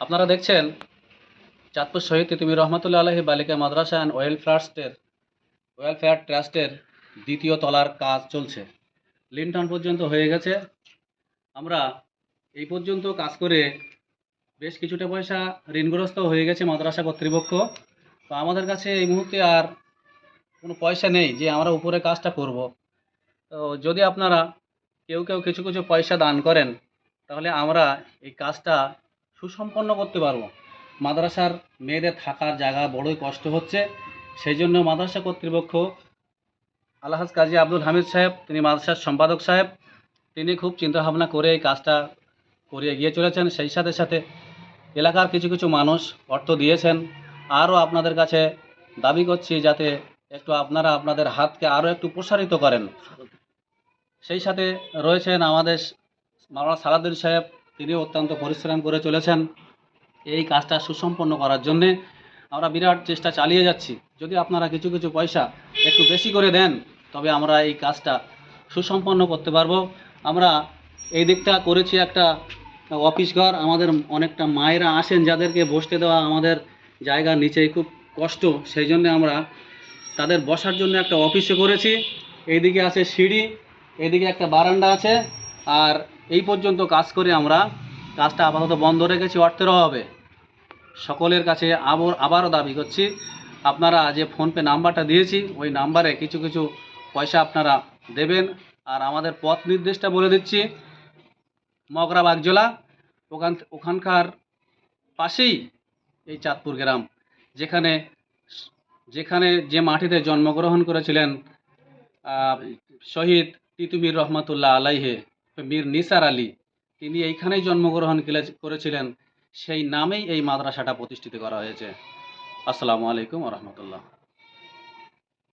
আপনারা দেখছেন চাঁদপুর শহীদ তিতুমির রহমতুল্লাহ আলহী বালিকা মাদ্রাসা অ্যান্ড ওয়েলফেয়ার ট্রাস্টের ওয়েলফেয়ার ট্রাস্টের দ্বিতীয় তলার কাজ চলছে। লিন্টন পর্যন্ত হয়ে গেছে। আমরা এই পর্যন্ত কাজ করে বেশ কিছুটা পয়সা ঋণগ্রস্ত হয়ে গেছে মাদ্রাসা কর্তৃপক্ষ। তো আমাদের কাছে এই মুহূর্তে আর কোনো পয়সা নেই যে আমরা উপরে কাজটা করব। তো যদি আপনারা কেউ কেউ কিছু কিছু পয়সা দান করেন, তাহলে আমরা এই কাজটা সুসম্পন্ন করতে পারব। মাদ্রাসার মেয়েদের থাকার জায়গা বড়ই কষ্ট হচ্ছে। সেই জন্য মাদ্রাসা কর্তৃপক্ষ আলহাজ কাজী আব্দুল হামিদ সাহেব, তিনি মাদ্রাসার সম্পাদক সাহেব, তিনি খুব চিন্তাভাবনা করে এই কাজটা করিয়ে গিয়ে চলেছেন। সেই সাথে সাথে এলাকার কিছু কিছু মানুষ অর্থ দিয়েছেন। আরও আপনাদের কাছে দাবি করছি যাতে একটু আপনারা আপনাদের হাতকে আরও একটু প্রসারিত করেন। সেই সাথে রয়েছেন আমাদের মাওলানা সালাউদ্দিন সাহেব তিনি অত্যন্ত পরিশ্রম করে চলেছেন। এই কাজটা সুসম্পন্ন করার জন্যে আমরা বিরাট চেষ্টা চালিয়ে যাচ্ছি। যদি আপনারা কিছু কিছু পয়সা একটু বেশি করে দেন, তবে আমরা এই কাজটা সুসম্পন্ন করতে পারব। আমরা এই দিকটা করেছি একটা অফিস ঘর। আমাদের অনেকটা মায়েরা আসেন যাদেরকে বসতে দেওয়া আমাদের জায়গার নিচেই খুব কষ্ট। সেই জন্য আমরা তাদের বসার জন্য একটা অফিসও করেছি। এইদিকে আছে সিঁড়ি এদিকে একটা বারান্দা আছে। আর এই পর্যন্ত কাজ করে আমরা কাজটা আপাতত বন্ধ রেখেছি, অর্থের অভাবে। সকলের কাছে আবার আবারও দাবি করছি, আপনারা যে ফোনপে নাম্বারটা দিয়েছি, ওই নাম্বারে কিছু কিছু পয়সা আপনারা দেবেন। আর আমাদের পথ নির্দেশটা বলে দিচ্ছি, মগরা বাগজোলা, ওখান ওখানকার পাশেই এই চাঁদপুর গ্রাম, যেখানে যেখানে যে মাটিতে জন্মগ্রহণ করেছিলেন শহীদ তিতুমির রহমতুল্লাহ আলাইহে। মীর নিসার আলী, তিনি এইখানেই জন্মগ্রহণ করেছিলেন, সেই নামেই এই মাদ্রাসাটা প্রতিষ্ঠিত করা হয়েছে। আসসালামু আলাইকুম রহমতুল্লাহ।